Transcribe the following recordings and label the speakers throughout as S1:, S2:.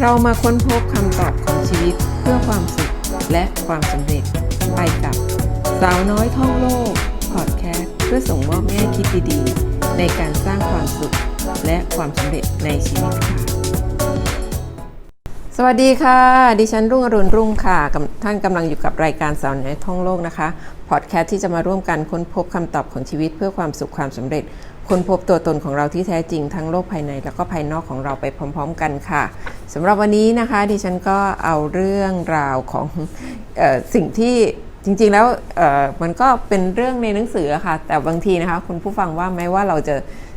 S1: เรามาค้นพบคำตอบของชีวิตเพื่อความสุขและความสำเร็จ ไปกับสาวน้อยท่องโลกพอดแคสต์เพื่อส่งมอบแง่คิดดีๆ ในการสร้างความสุขและความสำเร็จในชีวิตค่ะ สวัสดีค่ะ ดิฉันรุ่งอรุณรุ่งค่ะ ท่านกำลังอยู่กับรายการสาวน้อยท่องโลกนะคะพอดแคสต์ที่จะมาร่วมกันค้นพบคำตอบของชีวิตเพื่อความสุขความสำเร็จ ค้นพบตัวตนของเราที่แท้จริงทั้งโลกภายใน แล้วก็ภายนอกของเราไปพร้อม ๆ กันค่ะสำหรับวันนี้นะคะดิฉันก็เอาเรื่องราวของออสิ่งที่จริงๆแล้วมันก็เป็นเรื่องในหนังสือค่ะ แต่บางทีนะคะคุณผู้ฟังว่าไหมว่าเราจะ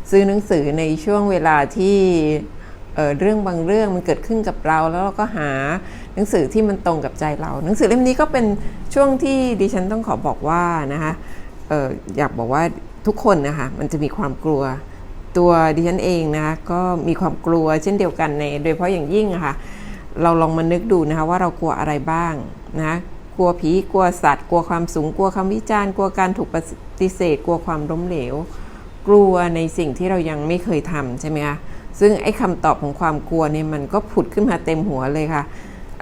S1: ซื้อหนังสือในช่วงเวลาที่เอ่อเรื่องบางเรื่องมันเกิดขึ้นกับเรา แล้วเราก็หาหนังสือที่มันตรงกับใจเรา หนังสือเล่มนี้ก็เป็นช่วงที่ดิฉันต้องขอบอกว่านะคะอออยากบอกว่า ทุกคนนะคะมันจะมีความกลัว ตัวดิฉันเองนะคะก็มีความกลัวเช่นเดียวกันใน โดยเฉพาะอย่างยิ่งะค่ะเราลองมานึกดูนะคะว่าเรากลัวอะไรบ้างนะกลัวผีกลัวสัตว์ กลัวความสูงกลัวคำวิจารณ์กลัวการถูกปฏิเสธ กลัวความล้มเหลว กลัวในสิ่งที่เรายังไม่เคยทำใช่ไหมคะซึ่งไอ้คำตอบของความกลัวเนี่ยมันก็ผุดขึ้นมาเต็มหัวเลยค่ะ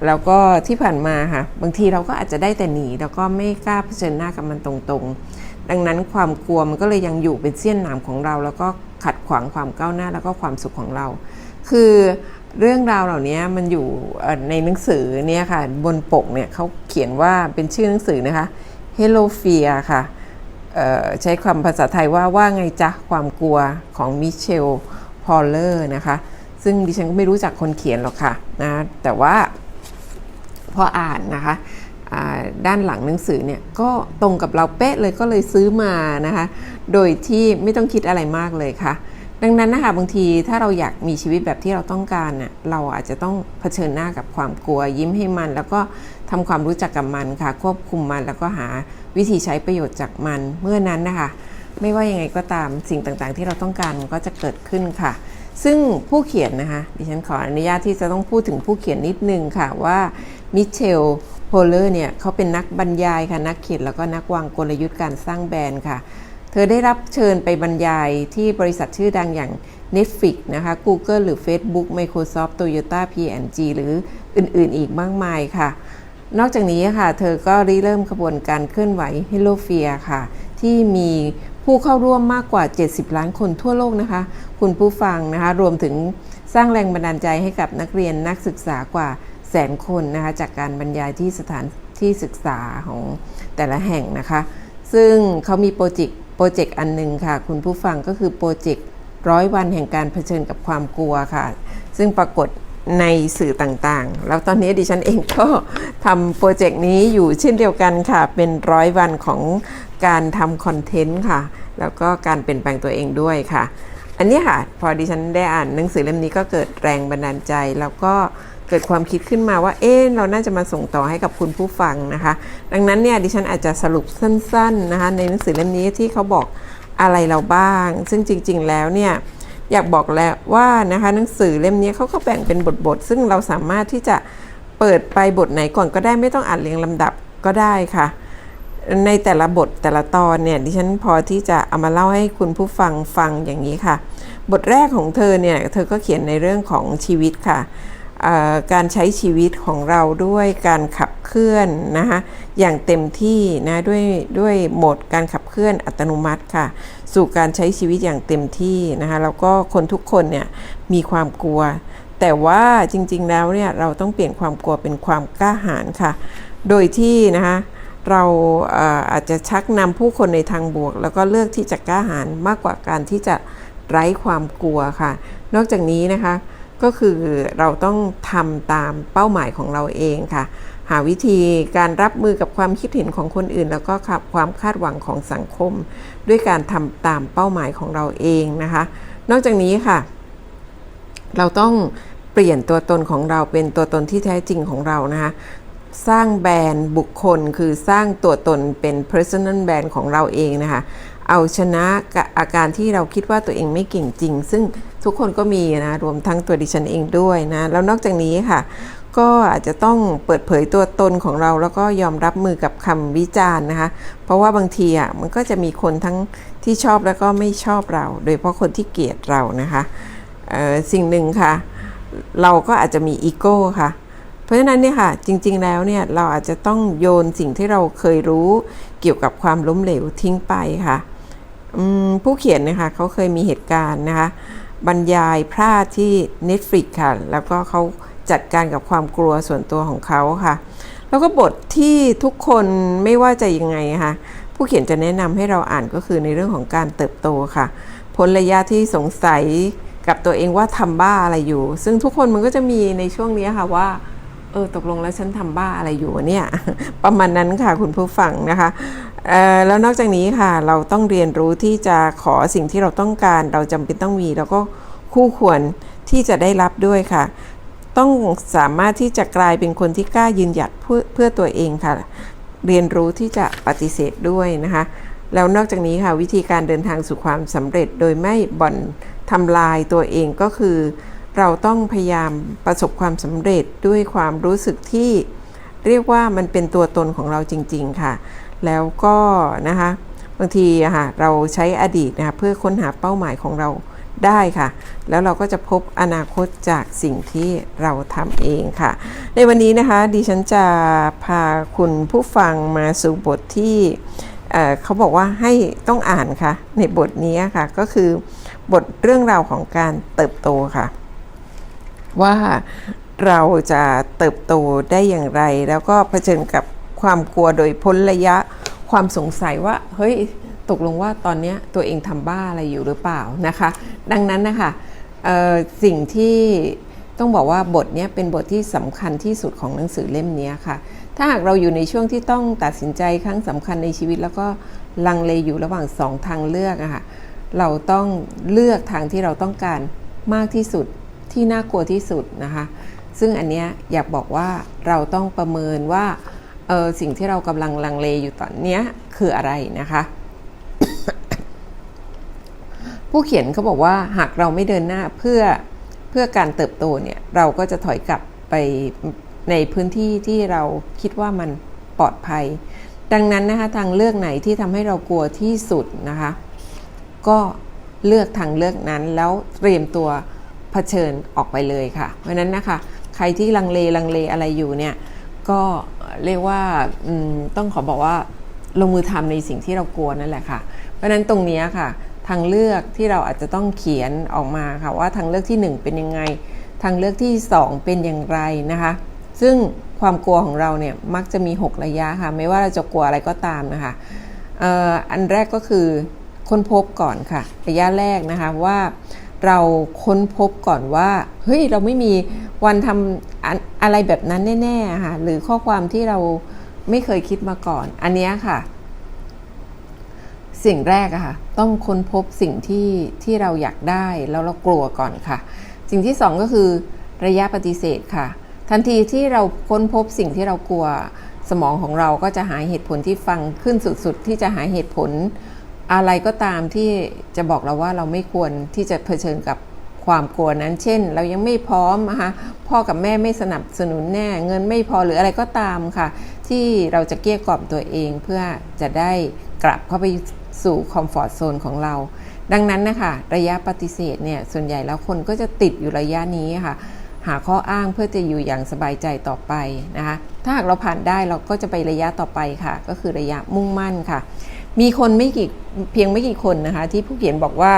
S1: แล้วก็ที่ผ่านมาค่ะบางทีเราก็อาจจะได้แต่หนีแล้วก็ไม่กล้าเผชิญหน้ากับมันตรงๆ ดังนั้นความกลัวมันก็เลยยังอยู่เป็นเสี้ยนหนามของเรา แล้วก็ขัดขวางความก้าวหน้าแล้วก็ความสุขของเรา คือเรื่องราวเหล่านี้มันอยู่ในหนังสือเนี่ยค่ะบนปกเนี่ยเขาเขียนว่าเป็นชื่อหนังสือนะคะ Hello Fear ค่ะใช้คำภาษาไทยว่าว่าไงจ๊ะความกลัวของมิเชลพอลเลอร์นะคะ ซึ่งดิฉันก็ไม่รู้จักคนเขียนหรอกค่ะนะแต่ว่าพออ่านนะคะ ด้านหลังหนังสือเนี่ยก็ตรงกับเราเป๊ะเลยก็เลยซื้อมานะคะ โดยที่ไม่ต้องคิดอะไรมากเลยค่ะ ดังนั้นนะคะบางทีถ้าเราอยากมีชีวิตแบบที่เราต้องการเน่ะเราอาจจะต้องเผชิญหน้ากับความกลัวยิ้มให้มัน แล้วก็ทำความรู้จักกับมันค่ะ ควบคุมมันแล้วก็หาวิธีใช้ประโยชน์จากมันเมื่อนั้นนะคะ ไม่ว่ายังไงก็ตามสิ่งต่างๆ ที่เราต้องการมันก็จะเกิดขึ้นค่ะ ซึ่งผู้เขียนนะคะดิฉันขออนุญาตที่จะต้องพูดถึงผู้เขียนนิดนึงค่ะว่ามิเชล โพเลอร์เนี่ยเขาเป็นนักบรรยายค่ะนักเขียนแล้วก็นักวางกลยุทธ์การสร้างแบรนด์ค่ะ เธอได้รับเชิญไปบรรยายที่บริษัทชื่อดังอย่าง Netflix นะคะ Google หรือ Facebook Microsoft Toyota P&G หรืออื่นๆ อีกมากมายค่ะ นอกจากนี้ค่ะ เธอก็ริเริ่มขบวนการเคลื่อนไหว Hello Fear ค่ะ ที่มีผู้เข้าร่วมมากกว่า 70 ล้านคนทั่วโลกนะคะ คุณผู้ฟังนะคะ รวมถึงสร้างแรงบันดาลใจให้กับนักเรียนนักศึกษากว่า แสนคนนะคะจากการบรรยายที่สถานที่ศึกษาของแต่ละแห่งนะคะ ซึ่งเขามีโปรเจกต์โปรเจกต์อันหนึ่งค่ะ คุณผู้ฟังก็คือโปรเจกต์ร้อยวันแห่งการเผชิญกับความกลัวค่ะ ซึ่งปรากฏในสื่อต่างๆ แล้วตอนนี้ดิฉันเองก็ทำโปรเจกต์นี้อยู่เช่นเดียวกันค่ะ เป็นร้อยวันของการทำคอนเทนต์ค่ะ แล้วก็การเปลี่ยนแปลงตัวเองด้วยค่ะ อันนี้ค่ะ พอดิฉันได้อ่านหนังสือเล่มนี้ก็เกิดแรงบันดาลใจ แล้วก็ เกิดความคิดขึ้นมาว่า เอ๊ะเราน่าจะมาส่งต่อให้กับคุณผู้ฟังนะคะ ดังนั้นเนี่ยดิฉันอาจจะสรุปสั้นๆนะคะในหนังสือเล่มนี้ที่เขาบอกอะไรเราบ้าง ซึ่งจริง ๆ แล้วเนี่ยอยากบอกแล้วว่านะคะหนังสือเล่มนี้เขาก็แบ่งเป็นบทๆซึ่งเราสามารถที่จะเปิดไปบทไหนก่อนก็ได้ไม่ต้องอ่านเรียงลำดับก็ได้ค่ะ ในแต่ละบทแต่ละตอนเนี่ยดิฉันพอที่จะเอามาเล่าให้คุณผู้ฟังฟังอย่างนี้ค่ะ บทแรกของเธอเนี่ยเธอก็เขียนในเรื่องของชีวิตค่ะ การใช้ชีวิตของเราด้วยการขับเคลื่อนนะคะอย่างเต็มที่นะด้วยด้วยโหมดการขับเคลื่อนอัตโนมัติค่ะ สู่การใช้ชีวิตอย่างเต็มที่นะคะแล้วก็คนทุกคนเนี่ยมีความกลัว แต่ว่าจริงๆแล้วเนี่ยเราต้องเปลี่ยนความกลัวเป็นความกล้าหาญค่ะ โดยที่นะคะเราอาจจะชักนำผู้คนในทางบวก แล้วก็เลือกที่จะกล้าหาญมากกว่าการที่จะไร้ความกลัวค่ะ นอกจากนี้นะคะ ก็คือเราต้องทำตามเป้าหมายของเราเองค่ะ หาวิธีการรับมือกับความคิดเห็นของคนอื่น แล้วก็ความคาดหวังของสังคม ด้วยการทำตามเป้าหมายของเราเองนะคะ นอกจากนี้ค่ะ เราต้องเปลี่ยนตัวตนของเราเป็นตัวตนที่แท้จริงของเรานะคะสร้างแบรนด์บุคคลคือสร้างตัวตนเป็น personal brand ของเราเองนะคะ เอาชนะอาการที่เราคิดว่าตัวเองไม่เก่งจริง ซึ่งทุกคนก็มีนะรวมทั้งตัวดิฉันเองด้วยนะแล้วนอกจากนี้ค่ะ ก็อาจจะต้องเปิดเผยตัวตนของเรา แล้วก็ยอมรับมือกับคำวิจารณ์นะคะ เพราะว่าบางทีอะมันก็จะมีคนทั้งที่ชอบแล้วก็ไม่ชอบเรา โดยเฉพาะคนที่เกลียดเรานะคะสิ่งหนึ่งค่ะ เราก็อาจจะมีอีโก้ค่ะเพราะฉะนั้นเนี่ยค่ะจริงๆแล้วเนี่ยเราอาจจะต้องโยนสิ่งที่เราเคยรู้เกี่ยวกับความล้มเหลวทิ้งไปค่ะ ผู้เขียนนะคะเขาเคยมีเหตุการณ์นะคะบรรยายพลาดที่ Netflix ค่ะ แล้วก็เขาจัดการกับความกลัวส่วนตัวของเขาค่ะ แล้วก็บทที่ทุกคนไม่ว่าจะยังไงค่ะ ผู้เขียนจะแนะนำให้เราอ่านก็คือในเรื่องของการเติบโตค่ะพ้นระยะที่สงสัยกับตัวเองว่าทำบ้าอะไรอยู่ ซึ่งทุกคนมันก็จะมีในช่วงนี้ค่ะว่า เออตกลงแล้วฉันทำบ้าอะไรอยู่วะเนี่ย ประมาณนั้นค่ะคุณผู้ฟังนะคะเออแล้วนอกจากนี้ค่ะเราต้องเรียนรู้ที่จะขอสิ่งที่เราต้องการ เราจำเป็นต้องมี แล้วก็คู่ควรที่จะได้รับด้วยค่ะ ต้องสามารถที่จะกลายเป็นคนที่กล้ายืนหยัดเพื่อเพื่อตัวเองค่ะ เรียนรู้ที่จะปฏิเสธด้วยนะคะ แล้วนอกจากนี้ค่ะวิธีการเดินทางสู่ความสำเร็จโดยไม่บ่อนทำลายตัวเองก็คือ เราต้องพยายามประสบความสำเร็จด้วยความรู้สึกที่เรียกว่ามันเป็นตัวตนของเราจริง ๆ ค่ะ แล้วก็นะคะบางทีค่ะเราใช้อดีตนะคะเพื่อค้นหาเป้าหมายของเราได้ค่ะ แล้วเราก็จะพบอนาคตจากสิ่งที่เราทำเองค่ะ ในวันนี้นะคะดิฉันจะพาคุณผู้ฟังมาสู่บทที่เเขาบอกว่าให้ต้องอ่านค่ะ ในบทนี้ค่ะก็คือบทเรื่องราวของการเติบโตค่ะ ว่าเราจะเติบโตได้อย่างไร แล้วก็เผชิญกับความกลัวโดยพ้นระยะความสงสัยว่า เฮ้ย ตกลงว่าตอนนี้ตัวเองทำบ้าอะไรอยู่หรือเปล่านะคะ ดังนั้นนะคะสิ่งที่ต้องบอกว่าบทนี้เป็นบทที่สำคัญที่สุดของหนังสือเล่มนี้ค่ะ ถ้าหากเราอยู่ในช่วงที่ต้องตัดสินใจครั้งสำคัญในชีวิต แล้วก็ลังเลอยู่ระหว่างสองทางเลือกอะค่ะเราต้องเลือกทางที่เราต้องการมากที่สุด ที่น่ากลัวที่สุดนะคะ ซึ่งอันเนี้ยอยากบอกว่าเราต้องประเมินว่าเออสิ่งที่เรากำลังลังเลอยู่ตอนเนี้ยคืออะไรนะคะ ผู้เขียนเขาบอกว่าหากเราไม่เดินหน้าเพื่อเพื่อการเติบโตเนี่ยเราก็จะถอยกลับไปในพื้นที่ที่เราคิดว่ามันปลอดภัย ดังนั้นนะคะทางเลือกไหนที่ทำให้เรากลัวที่สุดนะคะ ก็เลือกทางเลือกนั้นแล้วเตรียมตัว ผชิญออกไปเลยค่ะ เพราะนั้นนะคะ ใครที่ลังเลลังเลอะไรอยู่เนี่ยก็เรียกว่าต้องขอบอกว่าลงมือทำในสิ่งที่เรากลัวนั่นแหละค่ะ เพราะฉะนั้นตรงนี้ค่ะ ทางเลือกที่เราอาจจะต้องเขียนออกมาค่ะว่าทางเลือกที่ 1 เป็นยังไง ทางเลือกที่ 2 เป็นอย่างไรนะคะ ซึ่งความกลัวของเราเนี่ยมักจะมี 6 ระยะค่ะ ไม่ว่าเราจะกลัวอะไรก็ตามนะคะอออันแรกก็คือค้นพบก่อนค่ะ ระยะแรกนะคะว่า เราค้นพบก่อนว่าเฮ้ยเราไม่มีวันทำอะไรแบบนั้นแน่ๆค่ะหรือข้อความที่เราไม่เคยคิดมาก่อน อันนี้ค่ะ สิ่งแรกอะค่ะ ต้องค้นพบสิ่งที่ที่เราอยากได้แล้วเรากลัวก่อนค่ะ สิ่งที่สองก็คือระยะปฏิเสธค่ะ ทันทีที่เราค้นพบสิ่งที่เรากลัวสมองของเราก็จะหาเหตุผลที่ฟังขึ้นสุดๆ ที่จะหาเหตุผล อะไรก็ตามที่จะบอกเราว่าเราไม่ควรที่จะเผชิญกับความกลัวนั้น เช่น เรายังไม่พร้อมนะคะพ่อกับแม่ไม่สนับสนุนแน่ เงินไม่พอหรืออะไรก็ตามค่ะ ที่เราจะเกลี้ยกล่อมตัวเองเพื่อจะได้กลับเข้าไปสู่คอมฟอร์ทโซนของเรา ดังนั้นนะคะระยะปฏิเสธเนี่ยส่วนใหญ่แล้วคนก็จะติดอยู่ระยะนี้ค่ะหาข้ออ้างเพื่อจะอยู่อย่างสบายใจต่อไปนะคะ ถ้าหากเราผ่านได้เราก็จะไประยะต่อไปค่ะ ก็คือระยะมุ่งมั่นค่ะ มีคนไม่กี่เพียงไม่กี่คนนะคะที่ผู้เขียนบอกว่า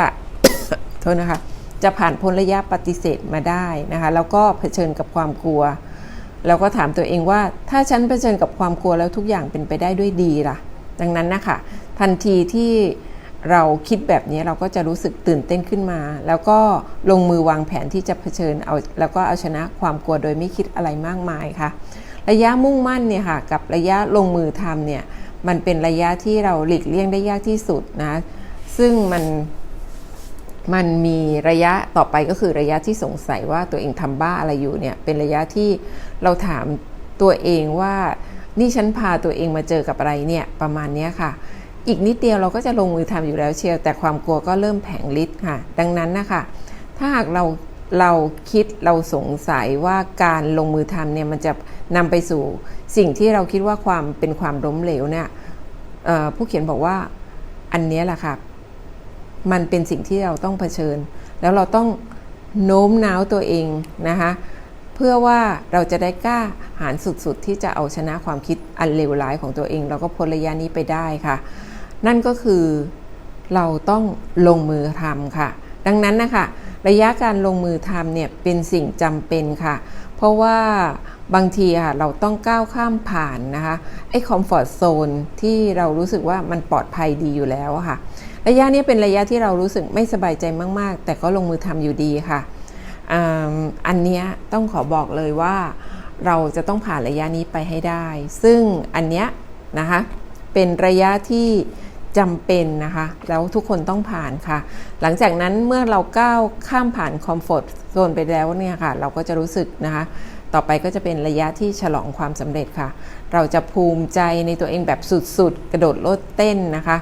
S1: โทษนะคะจะผ่านพ้นระยะปฏิเสธมาได้นะคะแล้วก็เผชิญกับความกลัว แล้วก็ถามตัวเองว่า ถ้าฉันเผชิญกับความกลัวแล้วทุกอย่างเป็นไปได้ด้วยดีล่ะ ดังนั้นนะคะทันทีที่เราคิดแบบนี้เราก็จะรู้สึกตื่นเต้นขึ้นมา แล้วก็ลงมือวางแผนที่จะเผชิญเอาแล้วก็เอาชนะความกลัวโดยไม่คิดอะไรมากมายค่ะ ระยะมุ่งมั่นเนี่ยค่ะกับระยะลงมือทำเนี่ย มันเป็นระยะที่เราหลีกเลี่ยงได้ยากที่สุดนะซึ่งมันมันมีระยะต่อไปก็คือระยะที่สงสัยว่าตัวเองทำบ้าอะไรอยู่เนี่ยเป็นระยะที่เราถามตัวเองว่านี่ฉันพาตัวเองมาเจอกับอะไรเนี่ยประมาณนี้ค่ะ อีกนิดเดียวเราก็จะลงมือทำอยู่แล้วเชียวแต่ความกลัวก็เริ่มแผงฤทธิ์ค่ะ ดังนั้นนะคะถ้าหากเรา เราคิดเราสงสัยว่าการลงมือทำเนี่ยมันจะนำไปสู่สิ่งที่เราคิดว่าความเป็นความล้มเหลวเนี่ยผู้เขียนบอกว่าอันนี้แหละค่ะมันเป็นสิ่งที่เราต้องเผชิญ แล้วเราต้องโน้มน้าวตัวเองนะคะเพื่อว่าเราจะได้กล้าหาญสุดๆ ที่จะเอาชนะความคิดอันเลวร้ายของตัวเองแล้วก็พ้นระยะนี้ไปได้ค่ะ นั่นก็คือเราต้องลงมือทำค่ะ ดังนั้นนะคะระยะการลงมือทำเนี่ยเป็นสิ่งจำเป็นค่ะ เพราะว่าบางทีค่ะเราต้องก้าวข้ามผ่านนะคะไอ้คอมฟอร์ทโซนที่เรารู้สึกว่ามันปลอดภัยดีอยู่แล้วค่ะ ระยะนี้เป็นระยะที่เรารู้สึกไม่สบายใจมาก ๆ แต่ก็ลงมือทำอยู่ดีค่ะอ,อันนี้ต้องขอบอกเลยว่าเราจะต้องผ่านระยะนี้ไปให้ได้ ซึ่งอันเนี้ยนะคะเป็นระยะที่ จำเป็นนะคะ แล้วทุกคนต้องผ่านค่ะ หลังจากนั้นเมื่อเราก้าวข้ามผ่านคอมฟอร์ทโซนไปแล้วเนี่ยค่ะ เราก็จะรู้สึกนะคะ ต่อไปก็จะเป็นระยะที่ฉลองความสำเร็จค่ะ เราจะภูมิใจในตัวเองแบบสุดๆ กระโดดโลดเต้นนะคะ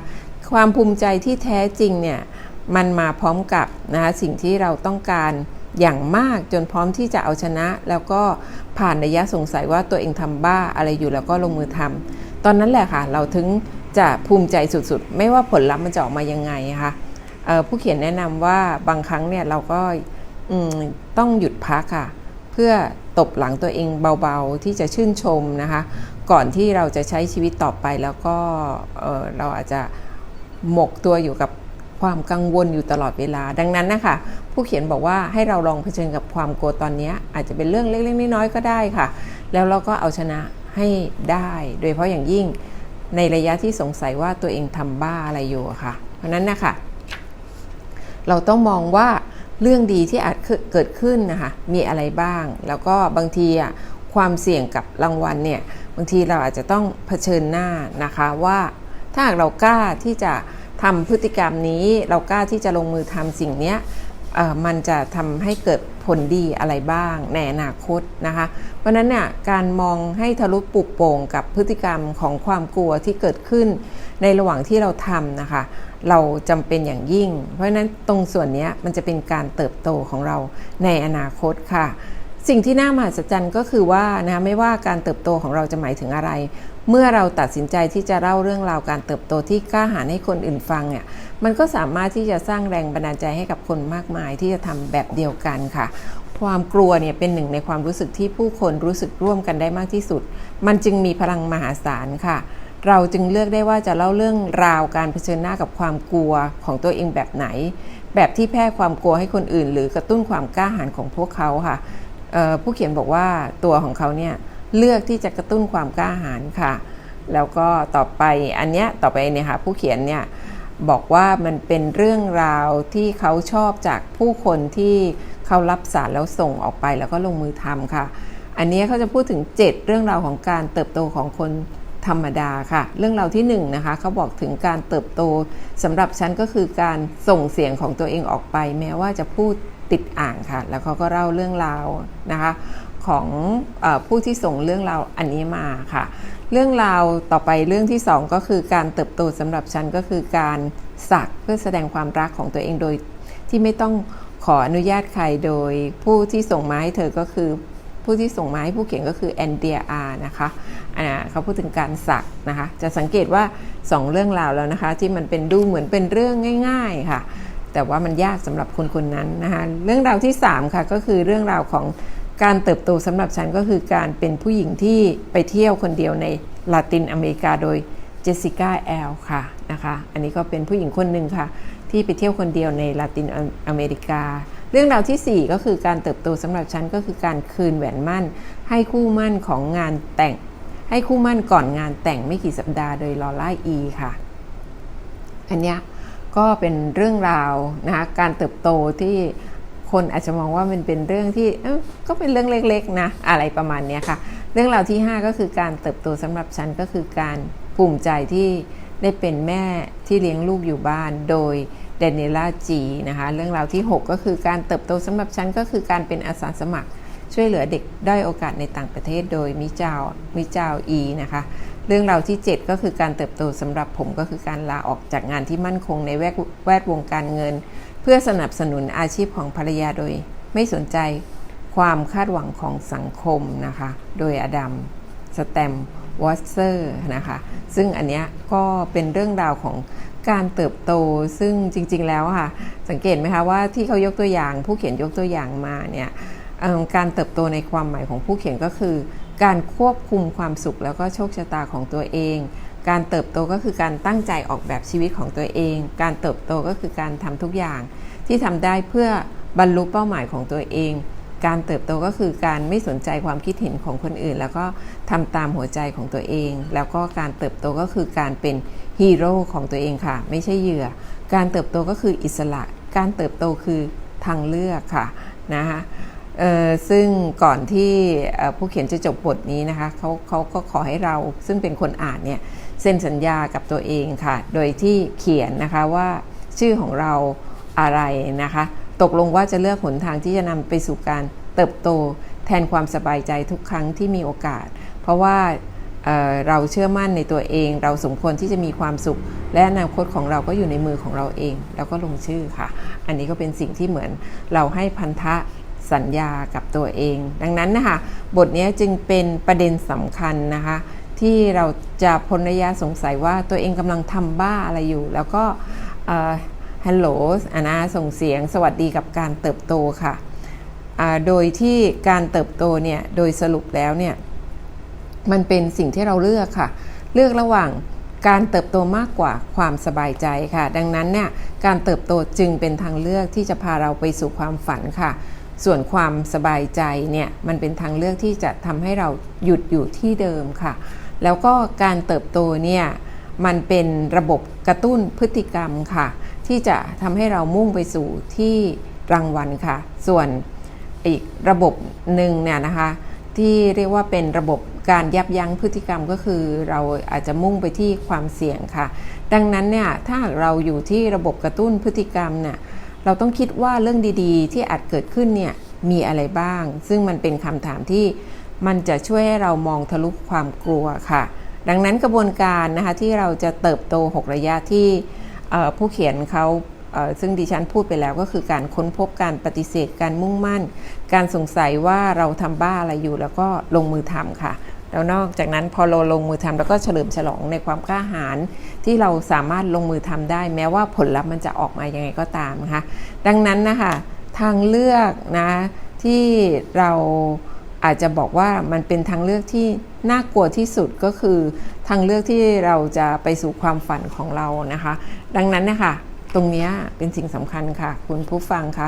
S1: ความภูมิใจที่แท้จริงเนี่ย มันมาพร้อมกับนะคะสิ่งที่เราต้องการอย่างมากจนพร้อมที่จะเอาชนะ แล้วก็ผ่านระยะสงสัยว่าตัวเองทำบ้าอะไรอยู่แล้วก็ลงมือทำตอนนั้นแหละค่ะ เราถึง จะภูมิใจสุดๆ ไม่ว่าผลลัพธ์มันจะออกมายังไงนะคะผู้เขียนแนะนำว่าบางครั้งเนี่ยเราก็ต้องหยุดพักค่ะ เพื่อตบหลังตัวเองเบาๆที่จะชื่นชมนะคะ ก่อนที่เราจะใช้ชีวิตต่อไปแล้วก็เเราอาจจะหมกตัวอยู่กับความกังวลอยู่ตลอดเวลา ดังนั้นนะคะผู้เขียนบอกว่าให้เราลองเผชิญกับความกลัวตอนนี้ อาจจะเป็นเรื่องเล็กๆน้อยๆก็ได้ค่ะ แล้วเราก็เอาชนะให้ได้ โดยเฉพาะอย่างยิ่ง ในระยะที่สงสัยว่าตัวเองทำบ้าอะไรอยู่ค่ะ เพราะนั้นนะคะเราต้องมองว่าเรื่องดีที่อาจเกิดขึ้นนะคะมีอะไรบ้าง แล้วก็บางทีอะความเสี่ยงกับรางวัลเนี่ยบางทีเราอาจจะต้องเผชิญหน้านะคะว่าถ้าหากเรากล้าที่จะทำพฤติกรรมนี้ เรากล้าที่จะลงมือทำสิ่งเนี้ยมันจะทำให้เกิด ผลดีอะไรบ้างในอนาคตนะคะ เพราะนั้นเนี่ยการมองให้ทะลุปลุกโป่งกับพฤติกรรมของความกลัวที่เกิดขึ้นในระหว่างที่เราทำนะคะ เราจำเป็นอย่างยิ่ง เพราะฉะนั้นตรงส่วนนี้มันจะเป็นการเติบโตของเราในอนาคตค่ะ สิ่งที่น่ามหัศจรรย์ก็คือว่านะไม่ว่าการเติบโตของเราจะหมายถึงอะไร เมื่อเราตัดสินใจที่จะเล่าเรื่องราวการเติบโตที่กล้าหาญให้คนอื่นฟังเนี่ยมันก็สามารถที่จะสร้างแรงบันดาลใจให้กับคนมากมายที่จะทำแบบเดียวกันค่ะ ความกลัวเนี่ยเป็นหนึ่งในความรู้สึกที่ผู้คนรู้สึกร่วมกันได้มากที่สุด มันจึงมีพลังมหาศาลค่ะเราจึงเลือกได้ว่าจะเล่าเรื่องราวการเผชิญหน้ากับความกลัวของตัวเองแบบไหน แบบที่แพร่ความกลัวให้คนอื่น หรือกระตุ้นความกล้าหาญของพวกเขาค่ะผู้เขียนบอกว่าตัวของเขาเนี่ย เลือกที่จะกระตุ้นความกล้าหาญค่ะ แล้วก็ต่อไปอันเนี้ยต่อไปเนี่ยค่ะผู้เขียนเนี่ยบอกว่ามันเป็นเรื่องราวที่เขาชอบจากผู้คนที่เขารับสารแล้วส่งออกไปแล้วก็ลงมือทำค่ะ อันนี้เขาจะพูดถึง 7 เรื่องราวของการเติบโตของคนธรรมดาค่ะ เรื่องราวที่1นงนะคะเขาบอกถึงการเติบโตสำหรับฉันก็คือการส่งเสียงของตัวเองออกไป แม้ว่าจะพูดติดอ่างค่ะ แล้วเขาก็เล่าเรื่องราวนะคะ ของอผู้ที่ส่งเรื่องราวอันนี้มาค่ะ เรื่องราวต่อไปเรื่องที่ 2 ก็คือการเติบโตสำหรับฉันก็คือการสักเพื่อแสดงความรักของตัวเองโดยที่ไม่ต้องขออนุญาตใครโดยผู้ที่ส่งมาให้เธอก็คือผู้ที่ส่งมาให้ผู้เขียนก็คือแอนเดียอานะคะเขาพูดถึงการสักนะคะ จะสังเกตว่า 2 เรื่องราวแล้วนะคะ ที่มันเป็นดูเหมือนเป็นเรื่องง่าย ๆค่ะ แต่ว่ามันยากสำหรับคนคนนั้นนะคะ เรื่องราวที่ 3 ค่ะ ก็คือเรื่องราวของ การเติบโตสำหรับฉันก็คือการเป็นผู้หญิงที่ไปเที่ยวคนเดียวในลาตินอเมริกาโดยเจสสิก้าแอลค่ะนะคะ อันนี้ก็เป็นผู้หญิงคนหนึ่งค่ะ ที่ไปเที่ยวคนเดียวในลาตินอเมริกา เรื่องราวที่ 4 ก็คือการเติบโตสำหรับฉันก็คือการคืนแหวนมั่น ให้คู่มั่นของงานแต่ง ให้คู่มั่นก่อนงานแต่งไม่กี่สัปดาห์โดยลอร่าอีค่ะ อันนี้ก็เป็นเรื่องราวนะคะการเติบโตที่ คนอาจจะมองว่ามันเป็นเรื่องที่ก็เป็นเรื่องเล็กๆนะอะไรประมาณนี้ค่ะ เรื่องราวที่ 5 ก็คือการเติบโตสำหรับฉันก็คือการภูมิใจที่ได้เป็นแม่ที่เลี้ยงลูกอยู่บ้านโดยเดนิล่าจีนะคะเรื่องราวที่ 6 ก็คือการเติบโตสำหรับฉันก็คือการเป็นอาสาสมัครช่วยเหลือเด็กด้อยโอกาสในต่างประเทศโดยมิจาวมิจาวอีนะคะเรื่องราวที่ 7 ก็คือการเติบโตสำหรับผมก็คือการลาออกจากงานที่มั่นคงในแวดวงการเงิน เพื่อสนับสนุนอาชีพของภรรยาโดย ไม่สนใจความคาดหวังของสังคมนะคะ โดยอดัมสแตมวอสเซอร์นะคะ ซึ่งอันเนี้ยก็เป็นเรื่องราวของการเติบโตซึ่งจริง ๆ แล้วค่ะ สังเกตไหมคะว่าที่เขายกตัวอย่าง ผู้เขียนยกตัวอย่างมาเนี่ยการเติบโตในความหมายของผู้เขียนก็คือ การควบคุมความสุขแล้วก็โชคชะตาของตัวเอง การเติบโตก็คือการตั้งใจออกแบบชีวิตของตัวเอง การเติบโตก็คือการทำทุกอย่าง ที่ทำได้เพื่อบรรลุเป้าหมายของตัวเอง การเติบโตก็คือการไม่สนใจความคิดเห็นของคนอื่น แล้วก็ทำตามหัวใจของตัวเอง แล้วก็การเติบโตก็คือการเป็นฮีโร่ของตัวเองค่ะ ไม่ใช่เหยื่อ การเติบโตก็คืออิสระ การเติบโตคือทางเลือกค่ะนะคะ ซึ่งก่อนที่ผู้เขียนจะจบบทนี้นะคะเขาเขาก็ขอให้เราซึ่งเป็นคนอ่านเนี่ยเซ็นสัญญากับตัวเองค่ะ โดยที่เขียนนะคะว่าชื่อของเราอะไรนะคะ ตกลงว่าจะเลือกหนทางที่จะนำไปสู่การเติบโตแทนความสบายใจทุกครั้งที่มีโอกาส เพราะว่าเเราเชื่อมั่นในตัวเอง เราสมควรที่จะมีความสุข และอนาคตของเราก็อยู่ในมือของเราเอง แล้วก็ลงชื่อค่ะ อันนี้ก็เป็นสิ่งที่เหมือนเราให้พันธะ สัญญากับตัวเอง ดังนั้นนะคะบทนี้จึงเป็นประเด็นสำคัญนะคะที่เราจะพ้นระยะสงสัยว่าตัวเองกำลังทำบ้าอะไรอยู่ แล้วก็ฮัลโหลอานะส่งเสียงสวัสดีกับการเติบโตค่ะโดยที่การเติบโตเนี่ยโดยสรุปแล้วเนี่ยมันเป็นสิ่งที่เราเลือกค่ะ เลือกระหว่างการเติบโตมากกว่าความสบายใจค่ะ ดังนั้นเนี่ยการเติบโตจึงเป็นทางเลือกที่จะพาเราไปสู่ความฝันค่ะ ส่วนความสบายใจเนี่ยมันเป็นทางเลือกที่จะทำให้เราหยุดอยู่ที่เดิมค่ะ แล้วก็การเติบโตเนี่ยมันเป็นระบบกระตุ้นพฤติกรรมค่ะ ที่จะทำให้เรามุ่งไปสู่ที่รางวัลค่ะ ส่วนอีกระบบหนึ่งเนี่ยนะคะที่เรียกว่าเป็นระบบการยับยั้งพฤติกรรมก็คือ เราอาจจะมุ่งไปที่ความเสี่ยงค่ะ ดังนั้นเนี่ยถ้าเราอยู่ที่ระบบกระตุ้นพฤติกรรมเนี่ย เราต้องคิดว่าเรื่องดีๆ ที่อาจเกิดขึ้นเนี่ยมีอะไรบ้าง ซึ่งมันเป็นคำถามที่มันจะช่วยให้เรามองทะลุความกลัวค่ะ ดังนั้นกระบวนการนะคะที่เราจะเติบโต 6 ระยะที่ผู้เขียนเขาซึ่งดิฉันพูดไปแล้วก็คือการค้นพบการปฏิเสธการมุ่งมั่น การสงสัยว่าเราทำบ้าอะไรอยู่แล้วก็ลงมือทำค่ะ แล้วนอกจากนั้นพอเราลงมือทำแล้วก็เฉลิมฉลองในความกล้าหาญที่เราสามารถลงมือทำได้ แม้ว่าผลลัพธ์มันจะออกมายังไงก็ตามนะคะดังนั้นนะคะทางเลือกนะที่เราอาจจะบอกว่ามันเป็นทางเลือกที่น่ากลัวที่สุดก็คือทางเลือกที่เราจะไปสู่ความฝันของเรานะคะ ดังนั้นนะคะตรงนี้เป็นสิ่งสำคัญค่ะ คุณผู้ฟังคะ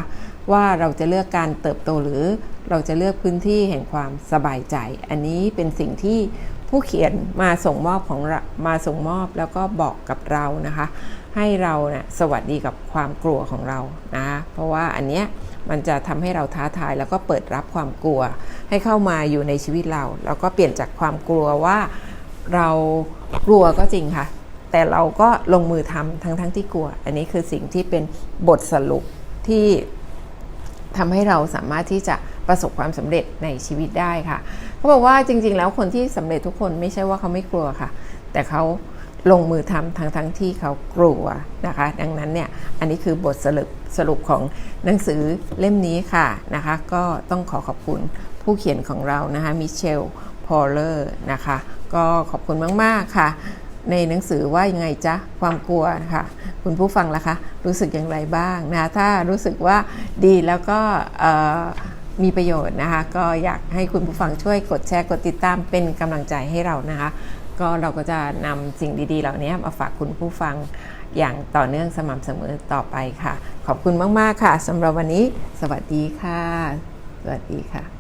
S1: ว่าเราจะเลือกการเติบโตหรือเราจะเลือกพื้นที่แห่งความสบายใจ อันนี้เป็นสิ่งที่ผู้เขียนมาส่งมอบของมาส่งมอบแล้วก็บอกกับเรานะคะ ให้เราเนะ่ยสวัสดีกับความกลัวของเรานะะเพราะว่าอันเนี้ยมันจะทำให้เราท้าทายแล้วก็เปิดรับความกลัว ให้เข้ามาอยู่ในชีวิตเรา แล้วก็เปลี่ยนจากความกลัวว่าเรากลัวก็จริงค่ะ แต่เราก็ลงมือทำทั้งทั้งที่กลัว อันนี้คือสิ่งที่เป็นบทสรุปที่ ทำให้เราสามารถที่จะประสบความสำเร็จในชีวิตได้ค่ะเขาบอกว่าจริง ๆ แล้วคนที่สำเร็จทุกคนไม่ใช่ว่าเขาไม่กลัวค่ะ แต่เขาลงมือทำทั้งทั้งที่เขากลัวนะคะ ดังนั้นเนี่ยอันนี้คือบทสรุปสรุปของหนังสือเล่มนี้ค่ะนะคะ ก็ต้องขอขอบคุณผู้เขียนของเรานะคะมิเชลพอลเลอร์นะคะ ก็ขอบคุณมาก ๆ ค่ะ ในหนังสือว่ายังไงจ๊ะความกลัวนะคะคุณผู้ฟังล่ะคะรู้สึกอย่างไรบ้างนะถ้ารู้สึกว่าดีแล้วก็มีประโยชน์นะคะก็อยากให้คุณผู้ฟังช่วยกดแชร์กดติดตามเป็นกำลังใจให้เรานะคะก็เราก็จะนำสิ่งดีๆ เหล่านี้มาฝากคุณผู้ฟังอย่างต่อเนื่องสม่ำเสมอต่อไปค่ะ ขอบคุณมาก ๆ ค่ะสำหรับวันนี้ สวัสดีค่ะ สวัสดีค่ะ